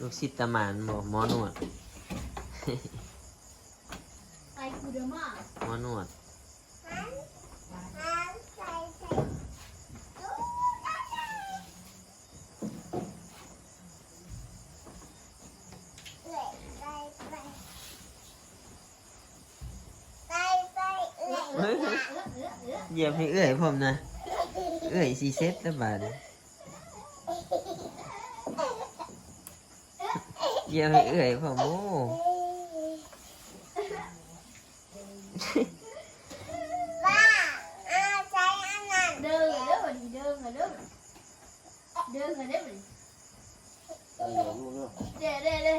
ลูกศิษย์ตามานบอกหมอหนวด ไอคูเดอร์มาหมอหนวดเออเออเออเออเออเหยียบให้เอื้อยผมนะ เอื้อยสีเซ็ตแล้วบาด giờ thì ưỡi vào bố. Đưa rồi đó mình, đưa rồi đứa mình. Đưa rồi đứa mình. Đưa rồi đứa mình Đưa rồi đó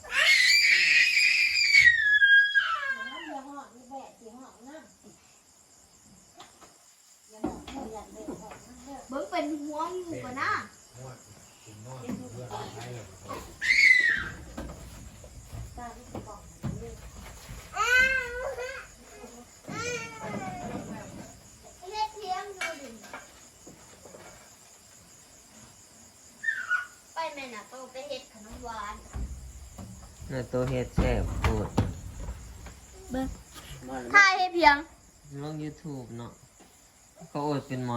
ม่น่ะโตไปเฮ็ดขนมหวานน่าตัวเฮ็ดแซ่บโคตรมาแล้วถ่ายให้เพียงลง YouTube เนาะเขาโอดเป็นหมอ